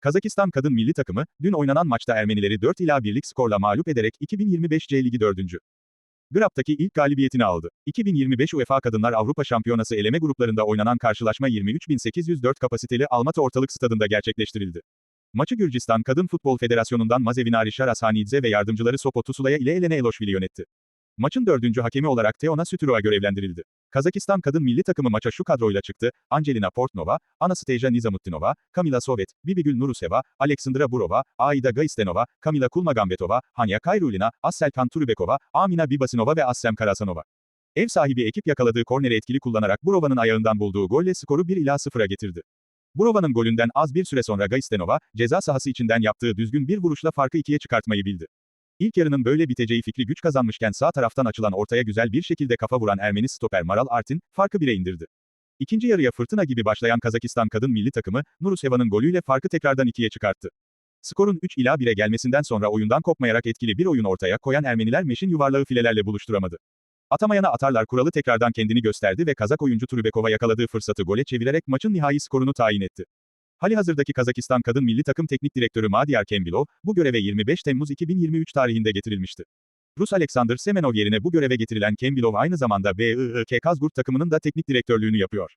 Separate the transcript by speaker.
Speaker 1: Kazakistan kadın milli takımı, dün oynanan maçta Ermenileri 4 ila 1'lik skorla mağlup ederek 2025 C Ligi 4. Grap'taki ilk galibiyetini aldı. 2025 UEFA Kadınlar Avrupa Şampiyonası eleme gruplarında oynanan karşılaşma 23.804 kapasiteli Almatı Ortalık Stadında gerçekleştirildi. Maçı Gürcistan Kadın Futbol Federasyonu'ndan Mazevinari Şarashanidze ve yardımcıları Sopo Tusulaya ile Elena Eloşvili yönetti. Maçın dördüncü hakemi olarak Teona Sütürova görevlendirildi. Kazakistan kadın milli takımı maça şu kadroyla çıktı, Angelina Portnova, Anastasia Nizamutdinova, Kamila Sovet, Bibigül Nuruseva, Aleksandra Burova, Aida Gaistenova, Kamila Kulmagambetova, Hanya Kayrulina, Asselkan Turubekova, Amina Bibasinova ve Assem Karasanova. Ev sahibi ekip yakaladığı korneri etkili kullanarak Burova'nın ayağından bulduğu golle skoru 1 ila 0'a getirdi. Burova'nın golünden az bir süre sonra Gaistenova, ceza sahası içinden yaptığı düzgün bir vuruşla farkı ikiye çıkartmayı bildi. İlk yarının böyle biteceği fikri güç kazanmışken sağ taraftan açılan ortaya güzel bir şekilde kafa vuran Ermeni stoper Maral Artin, farkı bire indirdi. İkinci yarıya fırtına gibi başlayan Kazakistan kadın milli takımı, Nuruseva'nın golüyle farkı tekrardan ikiye çıkarttı. Skorun 3 ila 1'e gelmesinden sonra oyundan kopmayarak etkili bir oyun ortaya koyan Ermeniler meşin yuvarlağı filelerle buluşturamadı. Atamayana atarlar kuralı tekrardan kendini gösterdi ve Kazak oyuncu Turubekova yakaladığı fırsatı gole çevirerek maçın nihai skorunu tayin etti. Halihazırdaki Kazakistan kadın milli takım teknik direktörü Madiyar Kembilov, bu göreve 25 Temmuz 2023 tarihinde getirilmişti. Rus Alexander Semenov yerine bu göreve getirilen Kembilov aynı zamanda BIIK Kazgurt takımının da teknik direktörlüğünü yapıyor.